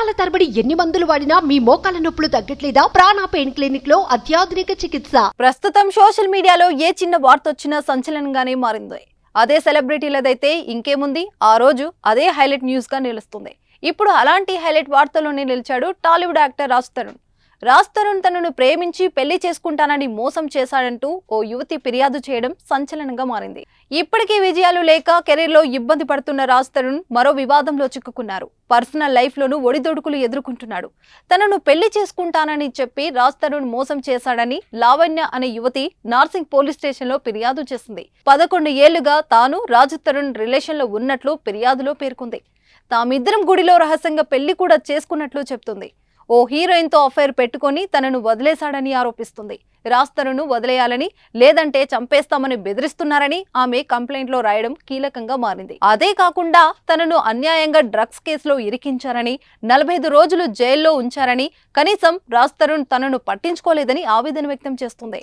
సంవత్సరాల తరబడి ఎన్ని మందులు వాడినా మీ మోకాల నొప్పులు తగ్గట్లేదా? ప్రాణ పెయిన్ క్లినిక్లో అత్యాధునిక చికిత్స. ప్రస్తుతం సోషల్ మీడియాలో ఏ చిన్న వార్త వచ్చినా సంచలనంగానే మారింది. అదే సెలబ్రిటీలదైతే ఇంకేముంది? ఆ రోజు అదే హైలైట్ న్యూస్గా నిలుస్తుంది. ఇప్పుడు అలాంటి హైలైట్ వార్తలోనే నిలిచాడు టాలీవుడ్ యాక్టర్ రాజ్ తరుణ్. రాజ్ తరుణ్ తనను ప్రేమించి పెళ్ళి చేసుకుంటానని మోసం చేశాడంటూ ఓ యువతి ఫిర్యాదు చేయడం సంచలనంగా మారింది. ఇప్పటికీ విజయాలు లేక కెరీర్లో ఇబ్బంది పడుతున్న రాజ్ తరుణ్ మరో వివాదంలో చిక్కుకున్నారు. పర్సనల్ లైఫ్లోనూ ఒడిదొడుకులు ఎదుర్కొంటున్నాడు. తనను పెళ్ళి చేసుకుంటానని చెప్పి రాజ్ తరుణ్ మోసం చేశాడని లావణ్య అనే యువతి నార్సింగ్ పోలీస్ స్టేషన్లో ఫిర్యాదు చేసింది. పదకొండు ఏళ్ళుగా తాను రాజ్ తరుణ్ రిలేషన్లో ఉన్నట్లు ఫిర్యాదులో పేర్కొంది. తామిద్దరం గుడిలో రహస్యంగా పెళ్ళి కూడా చేసుకున్నట్లు చెప్తుంది ఓ హీరోయిన్తో అఫైర్ పెట్టుకొని తనను వదిలేశాడని ఆరోపిస్తుంది. రాజ్ వదిలేయాలని లేదంటే చంపేస్తామని బెదిరిస్తున్నారని ఆమె కంప్లైంట్లో రాయడం కీలకంగా మారింది. అదే కాకుండా తనను అన్యాయంగా డ్రగ్స్ కేసులో ఇరికించారని నలభై రోజులు జైల్లో ఉంచారని కనీసం రాజ్ తరుణ్ తనను పట్టించుకోలేదని ఆవేదన వ్యక్తం చేస్తుంది.